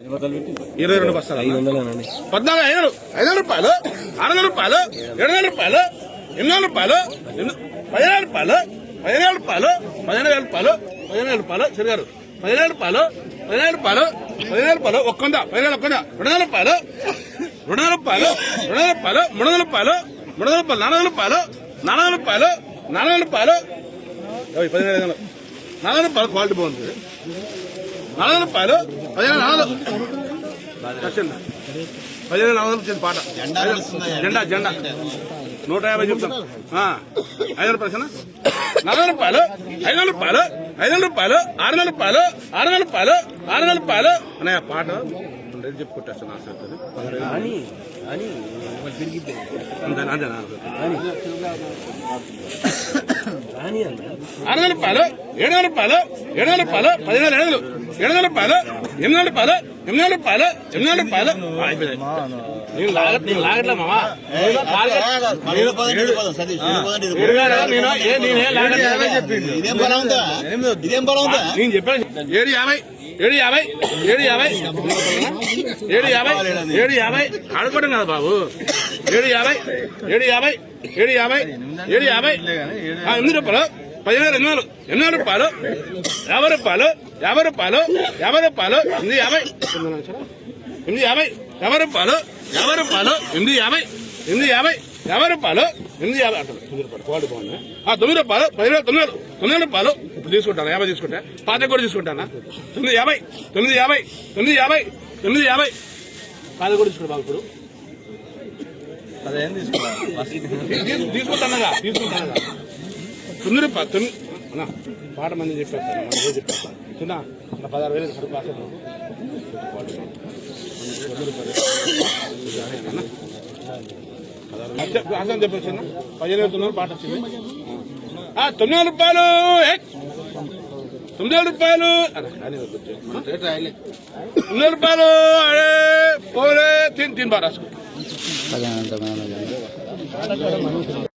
ఇరవై రెండు బస్తాలు ఐదు వందలేనండి పద్నాలుగు ఐదు వందలు ఐదు రూపాయలు ఆరు వందల రూపాయలు ఏడు వందల రూపాయలు ఎనిమిది వందల రూపాయలు పదిహేను వేల రూపాయలు పదిహేను వేల రూపాయలు పదిహేను వేల రూపాయలు పదిహేను వేల రూపాయలు సరిగారు పదిహేను వేల రూపాయలు పదిహేను వేల రూపాయలు పదిహేను వేల రూపాయలు ఒక్కొంద పదిహేను వేల ఒక్కొంద రెండు వందల రూపాయలు రెండు వందల రూపాయలు రెండు వందల రూపాయలు మూడు వందల రూపాయలు మూడు వందల రూపాయలు నాలుగు వందల రూపాయలు నాలుగు వందల రూపాయలు నాలుగు వందల రూపాయలు పదిహేను నాలుగు వందల రూపాయలు క్వాలిటీ బాగుంది నాలుగు వందల రూపాయలు పదిహేను నాలుగు. పదిహేను నాలుగు వందలు వచ్చింది పాట. జెండా జెండా నూట యాభై చెప్తాను ఆ, ఐదు రూపాయలు వందల రూపాయలు ఐదు వందల రూపాయలు ఐదు వందల రూపాయలు ఆరు వందల రూపాయలు ఆరు వందల రూపాయలు ఆరు వందల రూపాయలు అన్నయ్య పాట రేటు చెప్పి కొట్టేస్తాను ఆశ అవుతుంది. అని అని తిరిగితే అంతేనా ఆరు వందల రూపాయలు ఏడు వందల రూపాయలు ఏడు వందల రూపాయలు పదిహేను ఏడు ఏడు వందల రూపాయలు ఎనిమిది వందల రూపాయలు ఎనిమిది వందల రూపాయలు ఎనిమిది వందల రూపాయలు. నేను లాగట్ లాగట్లే మామా? చెప్పాను. ఏడు యాభై ఏడు యాభై ఏడు యాభై. ఏడు యాభై ఏడు యాభై. ఆడుకోవడం కదా బాబు. ఏడు యాభై ఏడు యాభై ఏడు యాభై ఏడు యాభై. ఎనిమిది రూపాయలు పదిహేను ఎనిమిది వందలు ఎనిమిది రూపాయలు? యాభై రూపాయలు? యాభై రూపాయలు? యాభై రూపాయలు? ఎనిమిది యాభై? ఎనిమిది యాభై? యాభై రూపాయలు? యాభై రూపాయలు? ఎనిమిది యాభై? ఎనిమిది యాభై? యాభై రూపాయలు? ఎనిమిది యాభై? అంటారు తొమ్మిది రూపాయలు. క్వాలిటీ బాగుంది? ఆ తొమ్మిది రూపాయలు? పది రూపాయలు తొమ్మిది తొమ్మిది రూపాయలు? ఇప్పుడు తీసుకుంటాను? యాభై తీసుకుంటా? పాత కూడా తీసుకుంటానా? తొమ్మిది యాభై? తొమ్మిది యాభై? తొమ్మిది యాభై? తొమ్మిది యాభై? పాత కూడా తీసుకుంటా బాబు ఇప్పుడు. తీ- తీసుకుంటానగా రూపాయలు తొమ్మిది అన్నా, పాట మంది చెప్పేస్తాను మన రోజు చెప్పేస్తాను చిన్న నా పదహారు వేలు సరుకు రాసేది హాసం చెప్పచ్చు పదిహేను వేల తొమ్మిది పాట వచ్చింది. ఆ, తొమ్మిది వేల రూపాయలు ఏ! తొమ్మిది వేల రూపాయలు. తొమ్మిది రూపాయలు అరే పోలే తిని తిని బాగా రాసుకో.